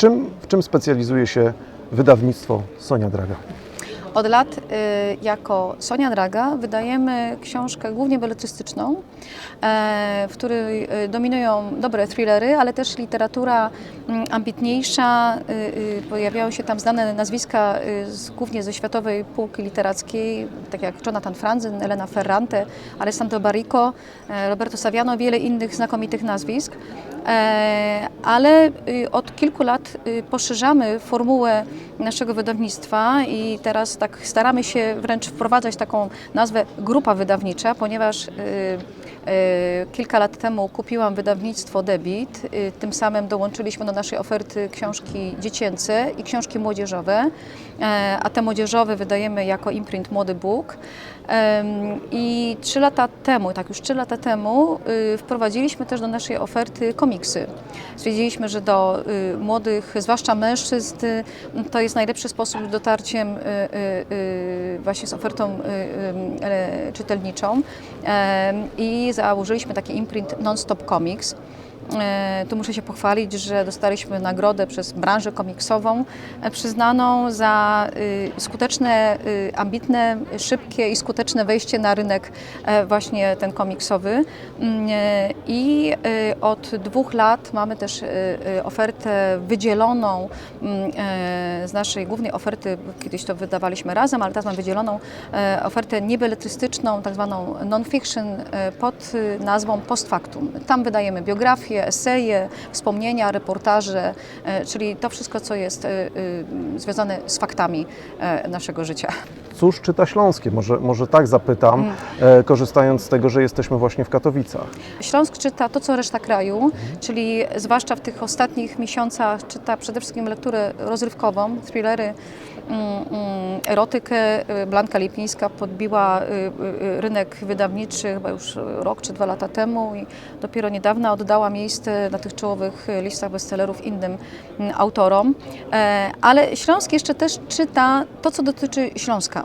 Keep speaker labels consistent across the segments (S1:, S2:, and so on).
S1: czym, w czym specjalizuje się wydawnictwo Sonia Draga?
S2: Od lat y, jako Sonia Draga wydajemy książkę głównie beletrystyczną, e, w której y, dominują dobre thrillery, ale też literatura mm, ambitniejsza. Y, y, Pojawiały się tam znane nazwiska y, z, głównie ze światowej półki literackiej, tak jak Jonathan Franzen, Elena Ferrante, Alessandro Barrico, e, Roberto Saviano, wiele innych znakomitych nazwisk. E, ale y, od kilku lat y, poszerzamy formułę naszego wydawnictwa i teraz tak staramy się wręcz wprowadzać taką nazwę grupa wydawnicza, ponieważ y, kilka lat temu kupiłam wydawnictwo Debit, tym samym dołączyliśmy do naszej oferty książki dziecięce i książki młodzieżowe, e, a te młodzieżowe wydajemy jako imprint Młody Book. I trzy lata temu, tak już trzy lata temu, y, wprowadziliśmy też do naszej oferty komiksy. Stwierdziliśmy, że do y, młodych, zwłaszcza mężczyzn, y, to jest najlepszy sposób dotarciem właśnie z ofertą czytelniczą. I założyliśmy taki imprint Non-Stop Comics. E, Tu muszę się pochwalić, że dostaliśmy nagrodę przez branżę komiksową e, przyznaną za y, skuteczne, y, ambitne, szybkie i skuteczne wejście na rynek e, właśnie ten komiksowy. Mm, I y, od dwóch lat mamy też ofertę wydzieloną mm, z naszej głównej oferty, kiedyś to wydawaliśmy razem, ale teraz mam wydzieloną ofertę niebeletrystyczną, tak zwaną non-fiction pod nazwą Post Factum. Tam wydajemy biografie, eseje, wspomnienia, reportaże, e, czyli to wszystko, co jest e, e, związane z faktami naszego życia.
S1: Cóż czyta Śląskie? Może, może tak zapytam, e, korzystając z tego, że jesteśmy właśnie w Katowicach.
S2: Śląsk czyta to, co reszta kraju, czyli zwłaszcza w tych ostatnich miesiącach czyta przede wszystkim lekturę rozrywkową, thrillery, mm, mm, erotykę. Y, Blanka Lipińska podbiła y, y, rynek wydawniczy chyba już rok czy dwa lata temu i dopiero niedawno oddała miejsce na tych czołowych listach bestsellerów innym mm, autorom. E, Ale Śląsk jeszcze też czyta to, co dotyczy Śląska.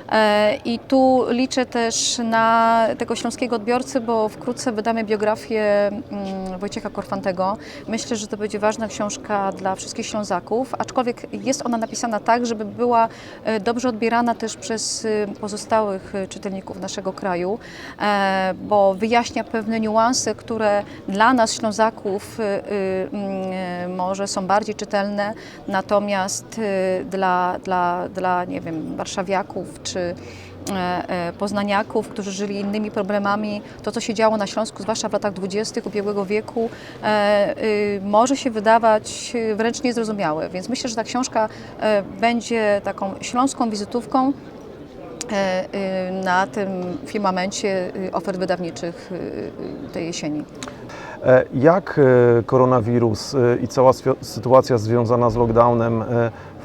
S2: I tu liczę też na tego śląskiego odbiorcę, bo wkrótce wydamy biografię mm, Wojciecha Korfantego. Myślę, że to będzie ważna książka dla wszystkich Ślązaków, aczkolwiek jest ona napisana tak, żeby była e, dobrze odbierana też przez y, pozostałych y, czytelników naszego kraju, e, bo wyjaśnia pewne niuanse, które dla nas Ślązaków y, mm, może są bardziej czytelne, natomiast dla, dla, dla nie wiem, warszawiaków czy e, e, poznaniaków, którzy żyli innymi problemami, to co się działo na Śląsku, zwłaszcza w latach dwudziestych ubiegłego wieku, e, y, może się wydawać y, wręcz niezrozumiałe. Więc myślę, że ta książka będzie taką śląską wizytówką y, na tym firmamencie ofert wydawniczych tej jesieni.
S1: Jak koronawirus i cała sytuacja związana z lockdownem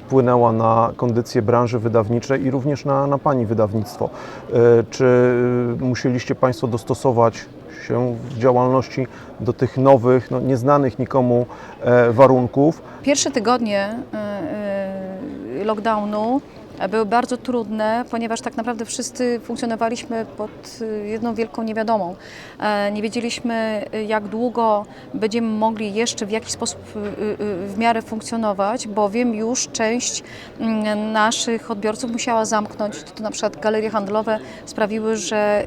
S1: wpłynęła na kondycję branży wydawniczej i również na, na Pani wydawnictwo? E, Czy e, musieliście Państwo dostosować się w działalności do tych nowych, no, nieznanych nikomu e, warunków?
S2: Pierwsze tygodnie y, lockdownu były bardzo trudne, ponieważ tak naprawdę wszyscy funkcjonowaliśmy pod y, jedną wielką niewiadomą. E, Nie wiedzieliśmy, y, jak długo będziemy mogli jeszcze w jakiś sposób y, w miarę funkcjonować, bowiem już część mm, naszych odbiorców musiała zamknąć. To na przykład galerie handlowe sprawiły, że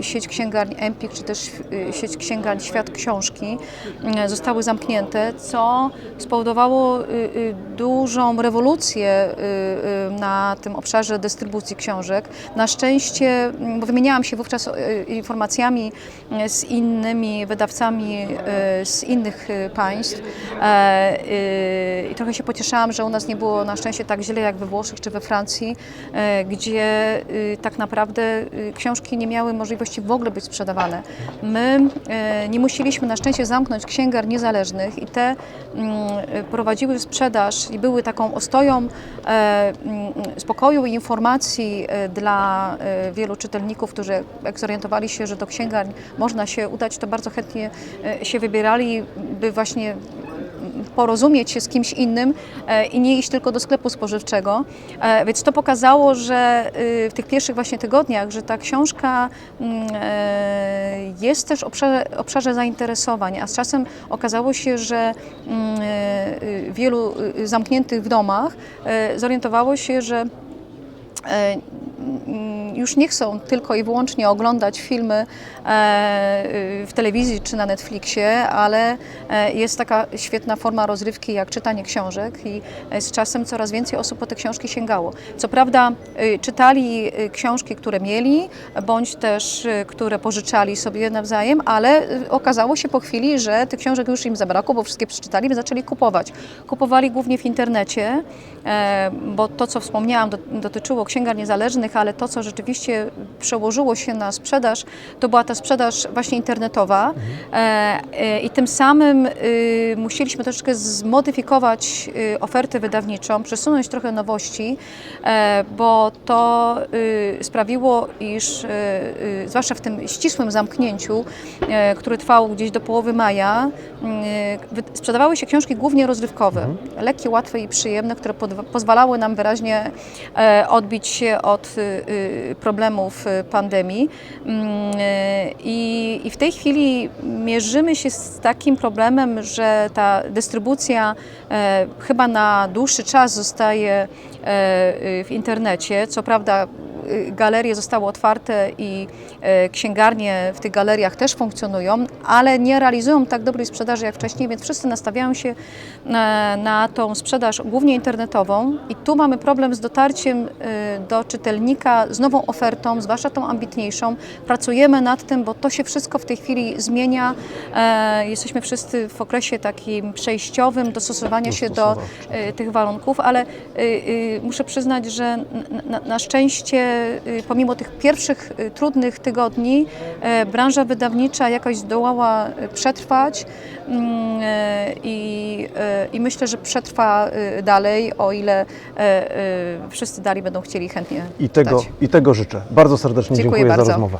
S2: sieć księgarni Empik, czy też y, sieć księgarni Świat Książki y, zostały zamknięte, co spowodowało y, y, dużą rewolucję y, y, na tym obszarze dystrybucji książek. Na szczęście, mm, bo wymieniałam się wówczas y, informacjami y, z innymi wydawcami y, z innych y, państw e, y, i trochę się pocieszałam, że u nas nie było na szczęście tak źle jak we Włoszech czy we Francji, e, gdzie y, tak naprawdę y, książki nie miały możliwości w ogóle być sprzedawane. My e, nie musieliśmy na szczęście zamknąć księgar niezależnych i te mm, prowadziły sprzedaż i były taką ostoją e, mm, spokoju i informacji e, dla wielu czytelników, którzy jak zorientowali się, że do księgarni można się udać, to bardzo chętnie się wybierali, by właśnie porozumieć się z kimś innym e, i nie iść tylko do sklepu spożywczego. E, Więc to pokazało, że y, w tych pierwszych właśnie tygodniach, że ta książka mm, e, jest też obszarze, obszarze zainteresowań, a z czasem okazało się, że mm, wielu y, zamkniętych w domach zorientowało się, że już nie chcą tylko i wyłącznie oglądać filmy e, y, w telewizji czy na Netflixie, ale e, jest taka świetna forma rozrywki jak czytanie książek i e, z czasem coraz więcej osób po te książki sięgało. Co prawda y, czytali y, książki, które mieli, bądź też które pożyczali sobie nawzajem, ale okazało się po chwili, że tych książek już im zabrakło, bo wszystkie przeczytali, więc zaczęli kupować. Kupowali głównie w internecie, bo to, co wspomniałam, do- dotyczyło księgarni niezależnych, ale to, co rzeczywiście przełożyło się na sprzedaż, to była ta sprzedaż właśnie internetowa. E, i tym samym y, musieliśmy troszeczkę zmodyfikować y, ofertę wydawniczą, przesunąć trochę nowości, e, bo to y, sprawiło, iż zwłaszcza w tym ścisłym zamknięciu, które trwało gdzieś do połowy maja, sprzedawały się książki głównie rozrywkowe, lekkie, łatwe i przyjemne, które pozwalały nam wyraźnie odbić się od problemów y, pandemii. Mm, y, I, I w tej chwili mierzymy się z takim problemem, że ta dystrybucja e, chyba na dłuższy czas zostaje e, y, w internecie. Co prawda galerie zostały otwarte i e, księgarnie w tych galeriach też funkcjonują, ale nie realizują tak dobrej sprzedaży jak wcześniej, więc wszyscy nastawiają się na, na tą sprzedaż głównie internetową i tu mamy problem z dotarciem e, do czytelnika z nową ofertą, zwłaszcza tą ambitniejszą. Pracujemy nad tym, bo to się wszystko w tej chwili zmienia. E, Jesteśmy wszyscy w okresie takim przejściowym, dostosowania się do e, tych warunków, ale e, e, muszę przyznać, że na, szczęście e, pomimo tych pierwszych e, trudnych tygodni e, branża wydawnicza jakoś zdołała przetrwać mm, i, i myślę, że przetrwa dalej, o ile wszyscy dalej będą chcieli chętnie
S1: I tego,
S2: dać.
S1: I tego życzę. Bardzo serdecznie
S2: Dziękuję
S1: dziękuję,
S2: bardzo.
S1: za rozmowę.